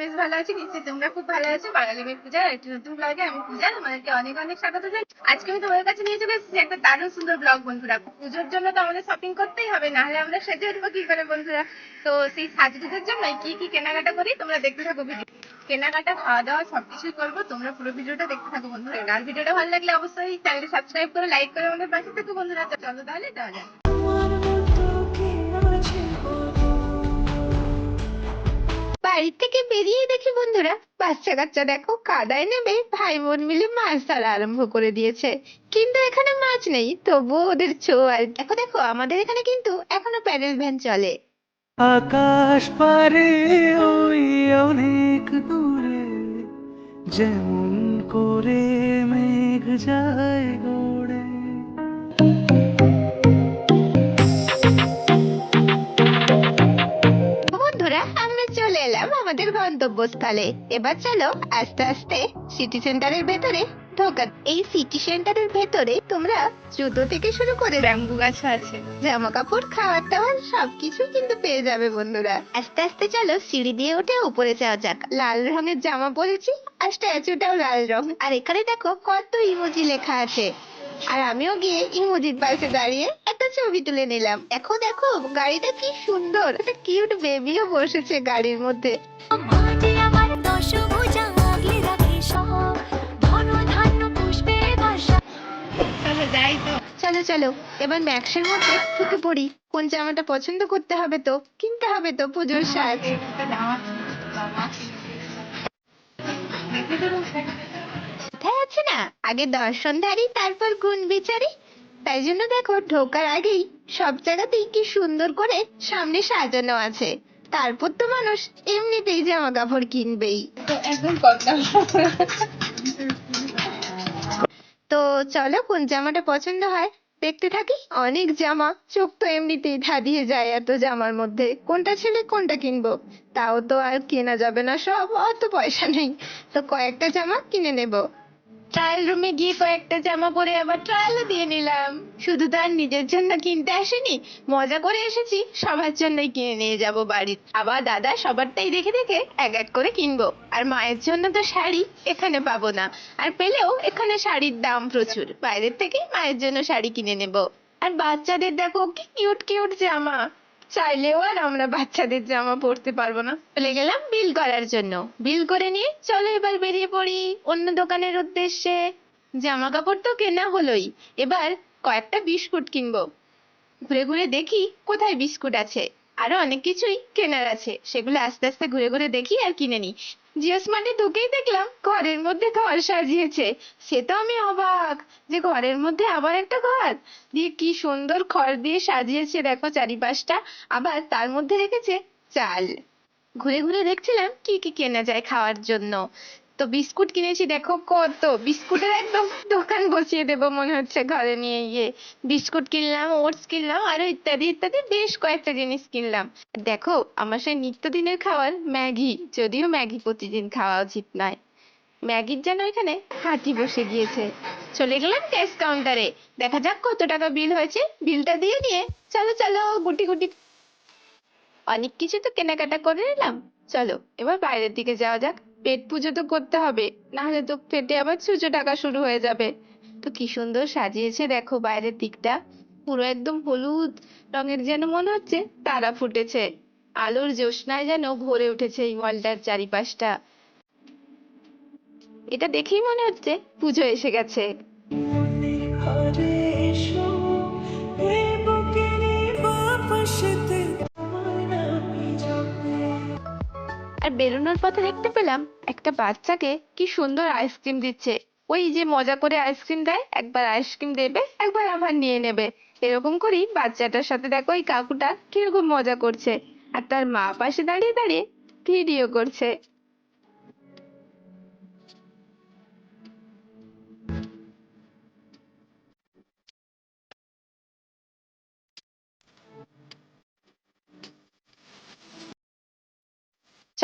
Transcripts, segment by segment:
বেশ ভালো আছি, নিশ্চয়ই তোমরা খুব ভালো আছো। বাঙালি পূজার একটি নতুন ব্লগে আমি পূজা, তোমাদেরকে অনেক অনেক স্বাগত জানাই। আজকে আমি তোমাদের কাছে নিয়ে চলে এসেছি একটা দারুণ সুন্দর ব্লগ বন্ধুরা। পুজোর জন্য তো আমাদের শপিং করতেই হবে, না হলে আমরা সেজে উঠবো কি করে, বন্ধুরা? তো সেই সাজগুজের জন্য কি কি কেনাকাটা করি, তোমরা দেখতে থাকো ভিডিও কেনাকাটা খাওয়া দাওয়া সবকিছুই করব, তোমরা পুরো ভিডিওটা দেখতে থাকো, বন্ধুরা। আর ভিডিওটা ভালো লাগলে অবশ্যই চ্যানেলটা সাবস্ক্রাইব করে লাইক করে আমাদের পাশে থাকো, বন্ধুরা। চলো তাহলে, যাওয়া যাক। বাড়ি থেকে বেরিয়ে দেখি বন্ধুরা, বাচ্চা কাচ্চা দেখো, কাদায় নেমে ভাই বোন মিলে মাছ ধরা আরম্ভ করে দিয়েছে। কিন্তু এখানে মাছ নেই, তবুও ওদের ছোঁয়ার দেখো দেখো, আমাদের এখানে কিন্তু এখনও প্যাডেল ভ্যান চলে। আকাশ পারে ওই অনেক দূরে, যেমন করে মেঘ যায় গড়ে চলে এলাম আমাদের গন্তব্যস্থলে। এবার চলো আস্তে আস্তে সিটি সেন্টারের ভেতরে ঢোকা। এই সিটি সেন্টারের ভেতরে তোমরা জুতো থেকে শুরু করে ব্যাম্বু গাছ আছে জামা কাপড় খাবার দাবার সবকিছু কিন্তু পেয়ে যাবে বন্ধুরা। আস্তে আস্তে চলো সিঁড়ি দিয়ে উঠে উপরে যাওয়া যাক। লাল রঙের জামা পরেছি আর স্ট্যাচুটাও লাল রং আর এখানে দেখো কত ইমোজি লেখা আছে। আর আমিও গিয়ে ইমোজির পাশে দাঁড়িয়ে একটা ছবি তুলে নিলাম। এখন দেখো গাড়িটা কি সুন্দর। একটা কিউট বেবিও বসেছে গাড়ির মধ্যে। চলো চলো এবার ম্যাক্সের মধ্যে ঢুকে পড়ি। কোন জামাটা পছন্দ করতে হবে তো? কিনতে হবে তো পুজোর সাজ। কোথায় আছে না? আগে দর্শনধারী তারপর গুণ বিচারি। তাই জন্য দেখো ঢোকার আগেই সব জায়গাতেই কি সুন্দর করে সামনে সাজানো আছে। তারপর তো মানুষ এমনিতেই জামা কাপড় কিনবেই একদম তো চলো কোন জামাটা পছন্দ হয়? দেখতে থাকি অনেক জামা চোখ তো এমনিতেই ধাঁধিয়ে যায় এত জামার মধ্যে। কোনটা ছেলে কোনটা কিনবো? তাও তো আর কেনা যাবে না সব অত পয়সা নেই। তো কয়েকটা জামা কিনে নেব। ট্রায়াল রুমে গিয়ে কয়েকটা জামা পরে আবার ট্রায়ালও দিয়ে নিলাম। শুধু তো আর নিজের জন্য কিনতে আসিনি, মজা করে এসেছি, সবার জন্যই কিনে নিয়ে যাব বাড়ি আবার দাদা সবারটাই দেখে দেখে এক এক করে কিনবো। আর মায়ের জন্য তো শাড়ি এখানে পাবো না। আর পেলেও এখানে শাড়ির দাম প্রচুর। বাইরের থেকে মায়ের জন্য শাড়ি কিনে নেব। আর বাচ্চাদের দেখো কি কিউট কিউট জামা। চাইলেও আর আমরা বাচ্চাদের জামা পরতে পারব না। চলে গেলাম বিল করার জন্য। বিল করে নিয়ে চলো এবার বেরিয়ে পড়ি অন্য দোকানের উদ্দেশ্যে। জামা কাপড় তো কেনা হলোই। এবার কয়েকটা বিস্কুট কিনবো। ঘুরে ঘুরে দেখি কোথায় বিস্কুট আছে। আরও অনেক কিছুই কেনার আছে। সেগুলো আস্তে আস্তে ঘুরে ঘুরে দেখি আর কিনে নিই। জিও স্মার্টে ঢুকেই দেখলাম ঘরের মধ্যে ঘর সাজিয়েছে। সে তো আমি অবাক যে ঘরের মধ্যে আবার একটা ঘর। দিয়ে কি সুন্দর খড় দিয়ে সাজিয়েছে, দেখো চারিপাশটা। আবার তার মধ্যে রেখেছে চাল। ঘুরে ঘুরে দেখছিলাম কি কি কেনা যায় খাওয়ার জন্য। তো বিস্কুট কিনেছি, দেখো কত। বিস্কুটের একদম দোকান বসিয়ে দেবো মনে হচ্ছে ঘরে নিয়ে গিয়ে। বিস্কুট কিনলাম, ওটস কিনলাম, আরও ইত্যাদি ইত্যাদি, বেশ কয়েকটা জিনিস কিনলাম। দেখো, আমার সেই নিত্যদিনের খাবার ম্যাগি, যদিও ম্যাগি প্রতিদিন খাওয়া উচিত নয়। ম্যাগির যেন এখানে হাঁটি বসে গিয়েছে। চলে গেলাম ক্যাশ কাউন্টারে। দেখা যাক কত টাকা বিল হয়েছে। বিলটা দিয়ে নিয়ে চলো চলো, গুটি গুটি। অনেক কিছু তো কেনাকাটা করে নিলাম চলো, এবার বাইরের দিকে যাওয়া যাক। পেট পুজো তো করতে হবে না হলে তো পেটে আবার ছুঁচো টাকা শুরু হয়ে যাবে। তো কি সুন্দর সাজিয়েছে দেখো বাইরের দিকটা। পুরো একদম হলুদ রঙের যেন মনে হচ্ছে তারা ফুটেছে। আলোর জ্যোৎস্নায় যেন ভরে উঠেছে এই মলটার চারিপাশটা। এটা দেখেই মনে হচ্ছে পুজো এসে গেছে। আর বেরোনোর পথে দেখতে পেলাম একটা বাচ্চাকে কি সুন্দর আইসক্রিম দিচ্ছে। ওই যে মজা করে আইসক্রিম দেয়, একবার আইসক্রিম দেবে, একবার আবার নিয়ে নেবে। এরকম করেই বাচ্চাটার সাথে দেখো ওই কাকুটা কীরকম মজা করছে। আর তার মা পাশে দাঁড়িয়ে দাঁড়িয়ে ভিডিও করছে।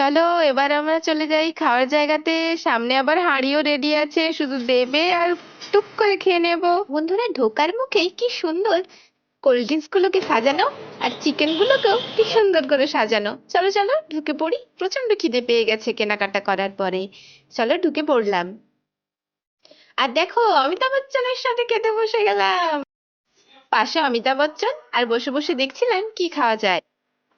চলো, এবার আমরা চলে যাই খাওয়ার জায়গাতে। সামনে আবার হাঁড়িও রেডি আছে, শুধু দেবে আর টুক করে খেয়ে নেব। বন্ধুরা, ঢোকার মুখেই কি সুন্দর। কোল্ড ড্রিঙ্কস গুলোকে সাজানো আর চিকেন গুলোকেও কি সুন্দর করে সাজানো। চলো চলো, ঢুকে পড়ি। প্রচণ্ড খিদে পেয়ে গেছে কেনাকাটা করার পরে। চলো, ঢুকে পড়লাম। আর দেখো, অমিতাভ বচ্চনের সাথে খেতে বসে গেলাম। পাশে অমিতাভ বচ্চন আর বসে বসে দেখছিলাম কি খাওয়া যায়।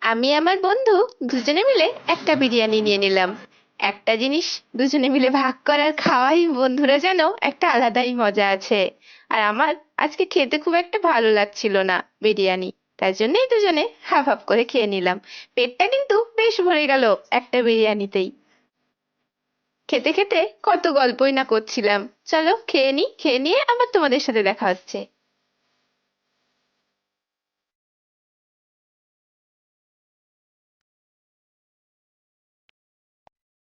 আমি আমার বন্ধু দুজনে মিলে একটা বিরিয়ানি নিয়ে নিলাম। একটা জিনিস দুজনে মিলে ভাগ করার খাওয়াই বন্ধুরা যেন একটা আলাদাই মজা আছে। আর আমার আজকে খেতে খুব একটা ভালো লাগছিল না বিরিয়ানি তাই জন্যই দুজনে হাফ হাফ করে খেয়ে নিলাম। পেটটা কিন্তু বেশ ভরে গেল একটা বিরিয়ানিতেই। খেতে খেতে কত গল্পই না করছিলাম। চলো খেয়ে নি, খেয়ে নিয়ে আবার তোমাদের সাথে দেখা হচ্ছে।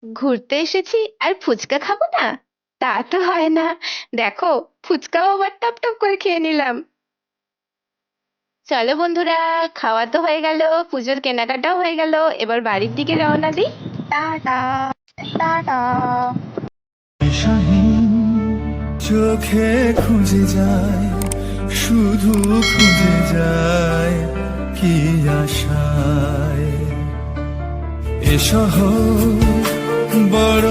ঘুরতে এসেছি আর ফুচকা খাব না? তা তো হয় না। দেখো, ফুচকাও আবার টপ টপ করে খেয়ে নিলাম। চলো বন্ধুরা, খাওয়া তো হয়ে গেল, পুজোর কেনাকাটাও হয়ে গেল, এবার বাড়ির দিকে রওনা দিই। Tata tata. চোখে খুঁজে যায়, শুধু খুঁজে যায়, কি আশায়? এ শহর but